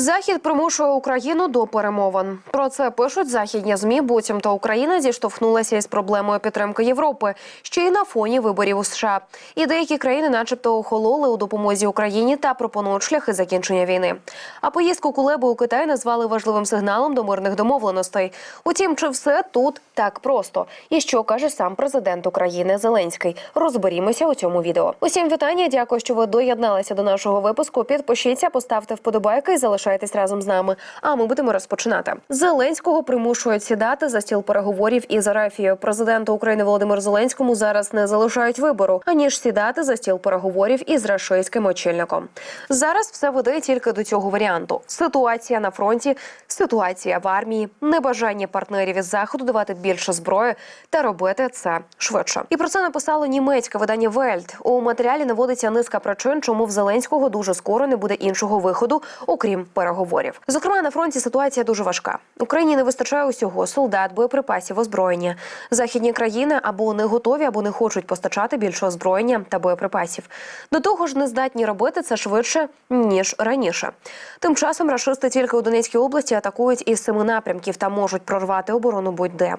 Захід примушує Україну до перемовин. Про це пишуть західні змі. Буцімто Україна зіштовхнулася із проблемою підтримки Європи, ще й на фоні виборів у США. І деякі країни, начебто, охололи у допомозі Україні та пропонують шляхи закінчення війни. А поїздку Кулеби у Китай назвали важливим сигналом до мирних домовленостей. Утім, чи все тут так просто? І що каже сам президент України Зеленський? Розберімося у цьому відео. Усім вітання. Дякую, що ви доєдналися до нашого випуску. Підпишіться, поставте вподобайки і залишайтесь разом з нами. А ми будемо розпочинати. Зеленського примушують сідати за стіл переговорів із Арафією. Президенту України Володимир Зеленському зараз не залишають вибору аніж сідати за стіл переговорів із рашистським очільником. Зараз все веде тільки до цього варіанту: ситуація на фронті, ситуація в армії, небажання партнерів із заходу давати більше зброї та робити це швидше. І про це написало німецьке видання Вельт. У матеріалі наводиться низка причин, чому в Зеленського дуже скоро не буде іншого виходу, окрім переговорів. Зокрема, на фронті ситуація дуже важка. Україні не вистачає усього солдат, боєприпасів, озброєння. Західні країни або не готові, або не хочуть постачати більше озброєння та боєприпасів. До того ж, не здатні робити це швидше ніж раніше. Тим часом рашисти тільки у Донецькій області атакують із семи напрямків та можуть прорвати оборону будь-де.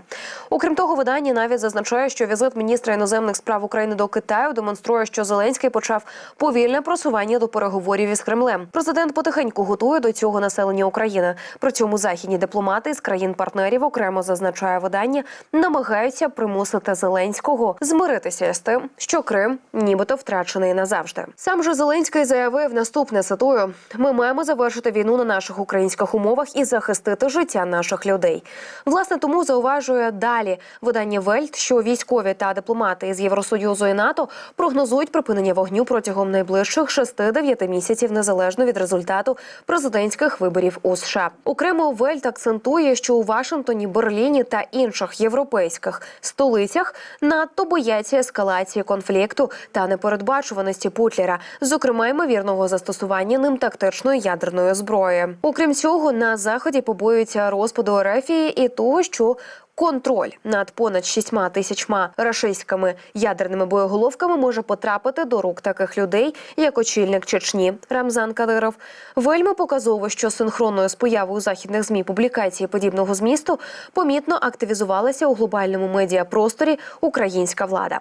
Окрім того, видання навіть зазначає, що візит міністра іноземних справ України до Китаю демонструє, що Зеленський почав повільне просування до переговорів із Кремлем. Президент потихеньку готує до цього населення України. При цьому західні дипломати з країн-партнерів окремо зазначає видання, намагаються примусити Зеленського змиритися з тим, що Крим нібито втрачений назавжди. Сам же Зеленський заявив наступне цитую: ми маємо завершити війну на наших українських умовах і захистити життя наших людей. Власне, тому зауважує далі видання Вельт, що військові та дипломати із Євросоюзу і НАТО прогнозують припинення вогню протягом найближчих 6-9 місяців незалежно від результату президентських виборів у США. Окремо Вельт акцентує, що у Вашингтоні, Берліні та інших європейських столицях надто бояться ескалації конфлікту та непередбачуваності Путлера, зокрема ймовірного застосування ним тактичної ядерної зброї. Окрім цього, на заході побоюються розпаду Ерефії і того, що Контроль над понад шістьма тисячма рашистськими ядерними боєголовками може потрапити до рук таких людей, як очільник Чечні Рамзан Кадиров. Вельми показово, що синхронною з появою західних змі публікації подібного змісту помітно активізувалася у глобальному медіапросторі українська влада.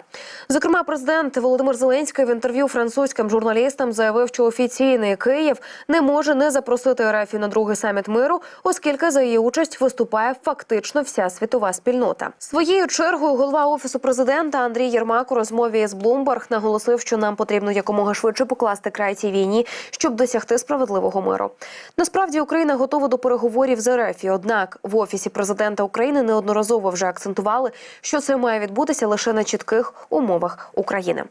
Зокрема, президент Володимир Зеленський в інтерв'ю французьким журналістам заявив, що офіційний Київ не може не запросити РФ на другий саміт миру, оскільки за її участь виступає фактично вся світова спільнота. Своєю чергою голова офісу президента Андрій Єрмак у розмові з Bloomberg наголосив, що нам потрібно якомога швидше покласти край цій війні, щоб досягти справедливого миру. Насправді Україна готова до переговорів з РФ, однак в офісі президента України неодноразово вже акцентували, що це має відбутися лише на чітких умовах України.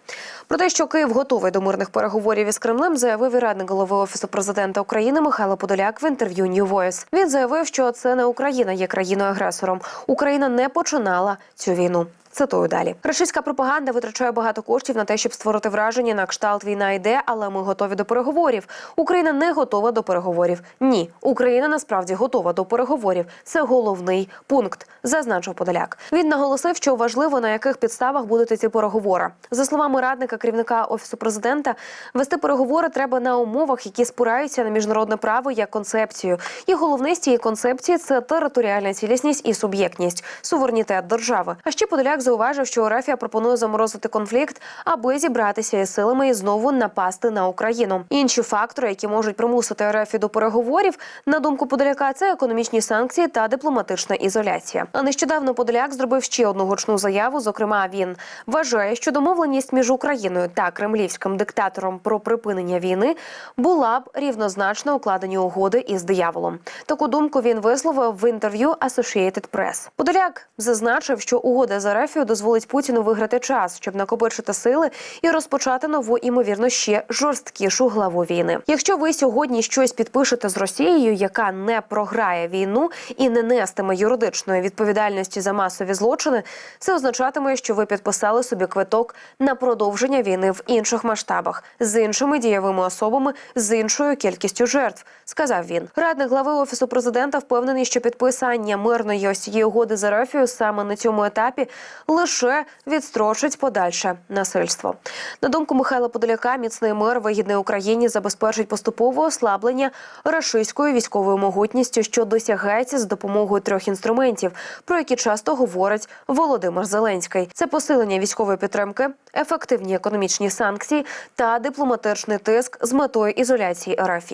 Про те, що Київ готовий до мирних переговорів із Кремлем, заявив і радник голови офісу президента України Михайло Подоляк в інтерв'ю New Voice. Він заявив, що це не Україна є країною агресором. Україна не починала цю війну. Цитую далі. Рашистська пропаганда витрачає багато коштів на те, щоб створити враження на кшталт війна йде, але ми готові до переговорів. Україна не готова до переговорів. Ні, Україна насправді готова до переговорів. Це головний пункт, зазначив Подоляк. Він наголосив, що важливо на яких підставах будуть ці переговори. За словами радника керівника офісу президента, вести переговори треба на умовах, які спираються на міжнародне право як концепцію. І головне з цієї концепції це територіальна цілісність і суб'єктність, суверенітет держави. А ще Подоляк зауважив, що Рафія пропонує заморозити конфлікт, аби зібратися із силами і знову напасти на Україну. Інші фактори, які можуть примусити РФ до переговорів, на думку Подоляка, це економічні санкції та дипломатична ізоляція. А нещодавно Подоляк зробив ще одну гучну заяву. Зокрема, він вважає, що домовленість між Україною та кремлівським диктатором про припинення війни була б рівнозначно укладені угоди із дияволом. Таку думку він висловив в інтерв'ю Associated Press. Подоляк зазначив, що угода з РФ дозволить Путіну виграти час, щоб накопичити сили і розпочати нову імовірно ще жорсткішу главу війни. Якщо ви сьогодні щось підпишете з Росією, яка не програє війну і не нестиме юридичної відповідальності за масові злочини, це означатиме, що ви підписали собі квиток на продовження війни в інших масштабах з іншими дієвими особами, з іншою кількістю жертв, сказав він. Радник глави офісу президента впевнений, що підписання мирної ось угоди з Ерефію саме на цьому етапі лише відстрочить подальше насильство. На думку Михайла Подоляка, міцний мир вигідний Україні забезпечить поступове ослаблення рашистською військовою могутністю, що досягається з допомогою трьох інструментів, про які часто говорить Володимир Зеленський. Це посилення військової підтримки, ефективні економічні санкції та дипломатичний тиск з метою ізоляції РФ.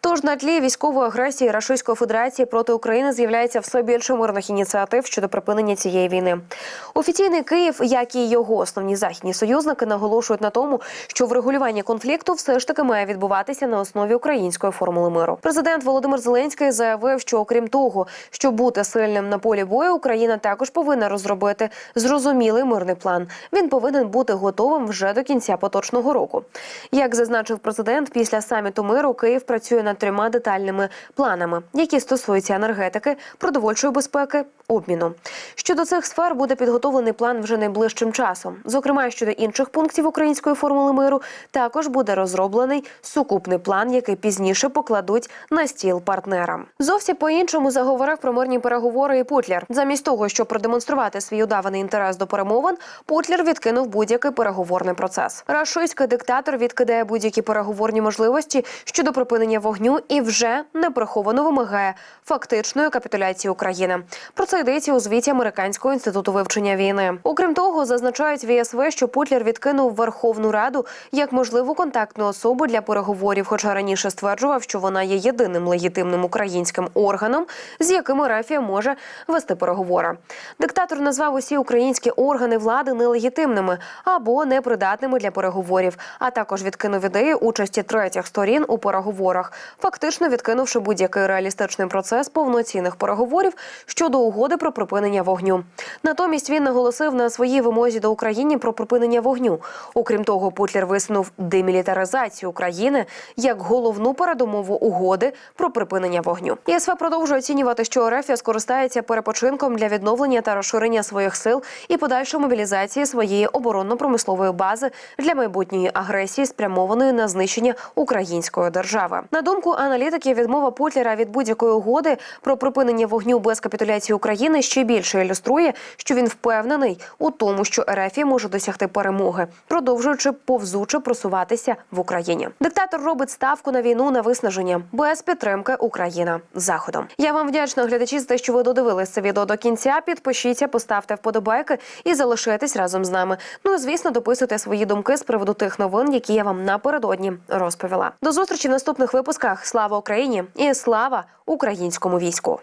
Тож на тлі військової агресії Рашистської Федерації проти України з'являється все більше мирних ініціатив щодо припинення цієї війни. Офіційний Київ, як і його основні західні союзники, наголошують на тому, що врегулювання конфлікту все ж таки має відбуватися на основі української формули миру. Президент Володимир Зеленський заявив, що окрім того, щоб бути сильним на полі бою, Україна також повинна розробити зрозумілий мирний план. Він повинен бути готовим вже до кінця поточного року. Як зазначив президент, після саміту миру Київ працює над трьома детальними планами, які стосуються енергетики, продовольчої безпеки, обміну. Щодо цих сфер буде підготовлений план вже найближчим часом. Зокрема, щодо інших пунктів української формули миру, також буде розроблений сукупний план, який пізніше покладуть на стіл партнерам. Зовсім по-іншому заговорив про мирні переговори і Путлер. Замість того, щоб продемонструвати свій удаваний інтерес до перемовин, Путлер відкинув будь-який переговорний процес. Рашистський диктатор відкидає будь-які переговорні можливості щодо припинення вогню і вже неприховано вимагає фактичної капітуляції України. Про це йдеться у звіті Американського інституту вивчення війни. Окрім того, зазначають ВСВ, що Путлер відкинув Верховну Раду як можливу контактну особу для переговорів, хоча раніше стверджував, що вона є єдиним легітимним українським органом, з яким Рафія може вести переговори. Диктатор назвав усі українські органи влади нелегітимними або непридатними для переговорів, а також відкинув ідею участі третіх сторін у переговорах, фактично відкинувши будь-який реалістичний процес повноцінних переговорів щодо угоди про припинення вогню. Натомість він наголосив на своїй вимозі до України про припинення вогню. Окрім того, Путлер висунув демілітаризацію України як головну передумову угоди про припинення вогню. ЄСВ продовжує оцінювати, що РФ скористається перепочинком для відновлення та розширення своїх сил і подальшої мобілізації своєї оборонно-промислової бази для майбутньої агресії, спрямованої на знищення української держави. На думку аналітиків, відмова Путлера від будь-якої угоди про припинення вогню без капітуляції України ще більше ілюструє, що він впевнений у тому, що РФ може досягти перемоги, продовжуючи повзуче просуватися в Україні. Диктатор робить ставку на війну на виснаження без підтримки Україна заходом. Я вам вдячна глядачі за те, що ви додивились це відео до кінця. Підпишіться, поставте вподобайки і залишайтесь разом з нами. Ну і звісно, дописуйте свої думки з приводу тих новин, які я вам напередодні розповіла. До зустрічі в наступних випусках. Слава Україні і слава українському війську!